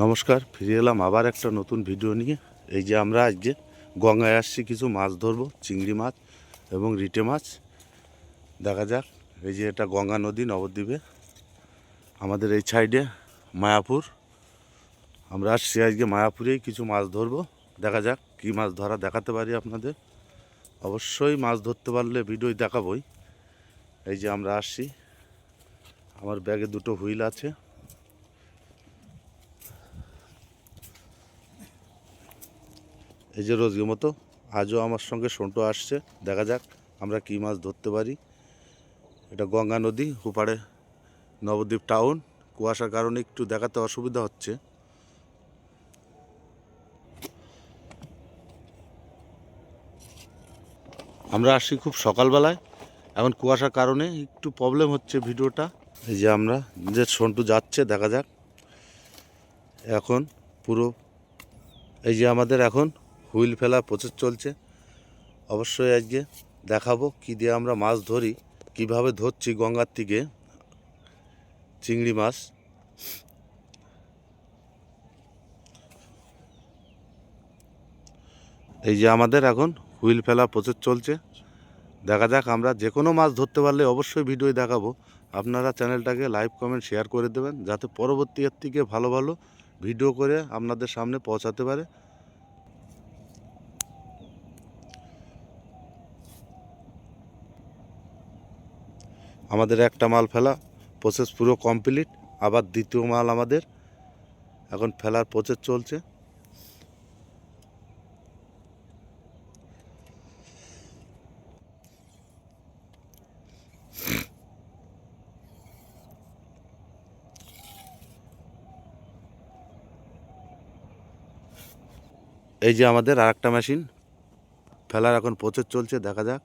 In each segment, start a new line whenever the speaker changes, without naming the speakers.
নমস্কার, ফিরে এলাম আবার একটা নতুন ভিডিও নিয়ে। এই যে আমরা আজকে গঙ্গায় আসছি, কিছু মাছ ধরবো, চিংড়ি মাছ এবং রিটে মাছ। দেখা যাক, এই যে এটা গঙ্গা নদী, নবদ্বীপে। আমাদের এই সাইডে মায়াপুর। আমরা আসছি আজকে মায়াপুরেই কিছু মাছ ধরবো। দেখা যাক কী মাছ ধরা দেখাতে পারি আপনাদের। অবশ্যই মাছ ধরতে পারলে ভিডিওই দেখাবই। এই যে আমরা আসছি। আমার ব্যাগে দুটো হুইল আছে। এই যে রোজকে মতো, আজও আমার সঙ্গে সন্টু আসছে, দেখা যাক আমরা কী মাছ ধরতে পারি। এটা গঙ্গা নদী হুপাড়ে নবদ্বীপ টাউন, কুয়াশার কারণে একটু দেখাতে অসুবিধা হচ্ছে। আমরা আসছি খুব সকালবেলায়, এখন কুয়াশার কারণে একটু প্রবলেম হচ্ছে ভিডিওটা। এই যে আমরা, যে সন্টু যাচ্ছে, দেখা যাক। এখন পুরো, এই যে আমাদের এখন হুইল ফেলা প্রচেস চলছে। অবশ্যই আজকে দেখাবো কী দিয়ে আমরা মাছ ধরি, কীভাবে ধরছি গঙ্গার থেকে চিংড়ি মাছ। এই যে আমাদের এখন হুইল ফেলা প্রচেস চলছে। দেখা যাক আমরা যে কোনো মাছ ধরতে পারলে অবশ্যই ভিডিও দেখাবো। আপনারা চ্যানেলটাকে লাইভ কমেন্ট, শেয়ার করে দেবেন, যাতে পরবর্তী এর থেকে ভালো ভালো ভিডিও করে আপনাদের সামনে পৌঁছাতে পারে। আমাদের একটা মাল ফেলা প্রসেস পুরো কমপ্লিট আবার দ্বিতীয় মাল আমাদের এখন ফেলার প্রসেস চলছে। এই যে আমাদের আরেকটা মেশিন ফেলার এখন প্রচুর চলছে, দেখা যাক।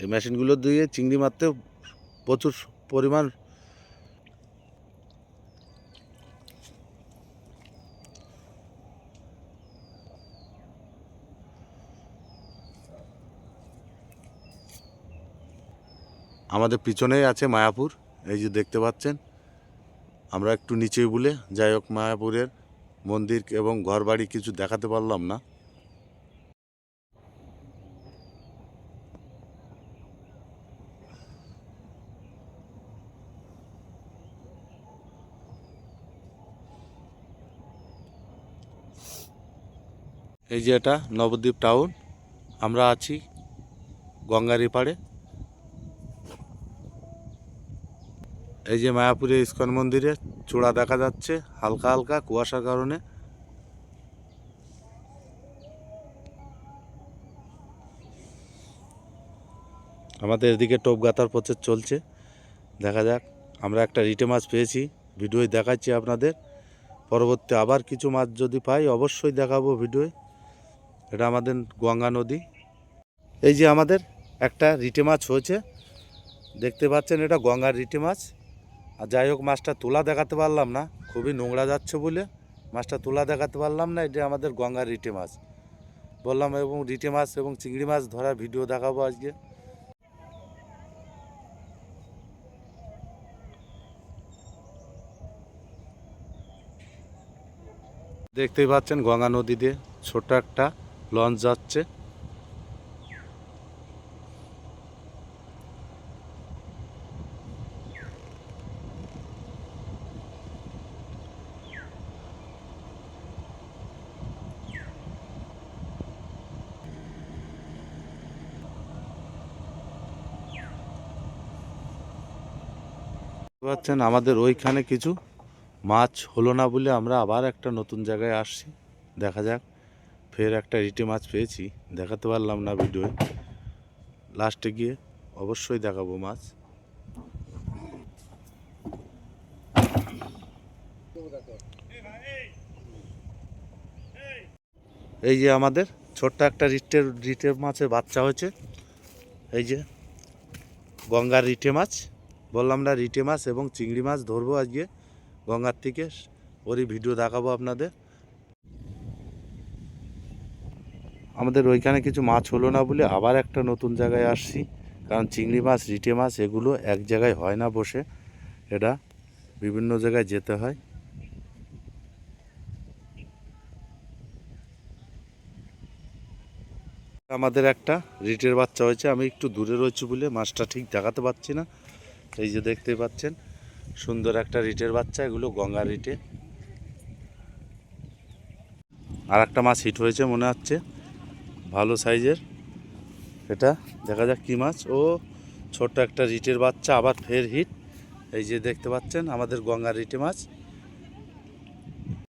এই মেশিনগুলো দিয়ে চিংড়ি মারতে প্রচুর পরিমাণ আমাদের পিছনেই আছে মায়াপুর, এই যে দেখতে পাচ্ছেন। আমরা একটু নিচে বলে যাই হোক মায়াপুরের মন্দির এবং ঘরবাড়ি কিছু দেখাতে পারলাম না। এই যে এটা নবদ্বীপ টাউন, আমরা আছি গঙ্গার পাড়ে। এই যে মায়াপুরে ইস্কন মন্দিরে চূড়া দেখা যাচ্ছে হালকা হালকা কুয়াশার কারণে। আমাদের এদিকে টোপ গাতার প্রচেস চলছে। দেখা যাক, আমরা একটা রিটে মাছ পেয়েছি ভিডিওয় দেখাচ্ছি আপনাদের। পরবর্তী আবার কিছু মাছ যদি পাই, অবশ্যই দেখাবো ভিডিওয়। এটা আমাদের গঙ্গা নদী। এই যে আমাদের একটা রিটে মাছ হয়েছে, দেখতে পাচ্ছেন এটা গঙ্গার রিটে মাছ। আর যাই হোক, মাছটা তোলা দেখাতে পারলাম না, খুবই নোংরা যাচ্ছে বলে মাছটা তোলা দেখাতে পারলাম না, এটা আমাদের গঙ্গার রিটে মাছ। বললাম, এবং রিটে মাছ এবং চিংড়ি মাছ ধরার ভিডিও দেখাবো আজকে। দেখতেই পাচ্ছেন গঙ্গা নদীতে ছোট একটা লঞ্চ যাচ্ছে। পাচ্ছেন আমাদের ওইখানে কিছু মাছ হলো না বলে আমরা আবার একটা নতুন জায়গায় আসছি। দেখা যাক। ফের একটা রিটে মাছ পেয়েছি, দেখাতে পারলাম না ভিডিওয়ে। লাস্টে গিয়ে অবশ্যই দেখাবো মাছ। এই যে আমাদের ছোট্ট একটা রিটের রিটের মাছের বাচ্চা হয়েছে। এই যে গঙ্গার রিটে মাছ, বললাম না রিটে মাছ এবং চিংড়ি মাছ ধরবো আজকে। গঙ্গার থেকে ওরই ভিডিও দেখাবো আপনাদের। আমাদের ওইখানে কিছু মাছ হলো না বলে আবার একটা নতুন জায়গায় আসছি। কারণ চিংড়ি মাছ, রিটে মাছ, এগুলো এক জায়গায় হয় না বসে। এটা বিভিন্ন জায়গায় যেতে হয়। আমাদের একটা রিটের বাচ্চা হয়েছে। আমি একটু দূরে রয়েছি বলে মাছটা ঠিক দেখাতে পাচ্ছি না। এই যে দেখতে পাচ্ছেন, সুন্দর একটা রিটের বাচ্চা, এগুলো গঙ্গা রিটে। আর একটা মাছ হিট হয়েছে মনে হচ্ছে। ভালো সাইজের। এটা, দেখা যাক কী মাছ। ও, ছোট্ট একটা রিটের বাচ্চা, আবার ফের হিট এই যে দেখতে পাচ্ছেন, আমাদের গঙ্গার রিটে মাছ।